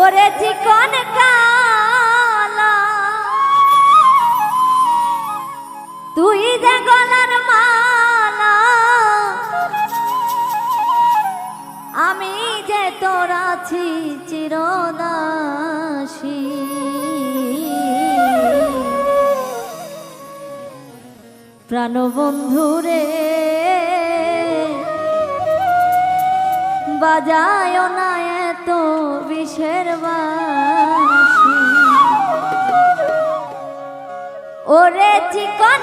ওরে চিকন কালা। তুই যে গলার মালা, আমি যে তোর আছি চিরদাসী। প্রাণবন্ধুরে বাজায় নায় বিষের বাসি। ওরে চিকন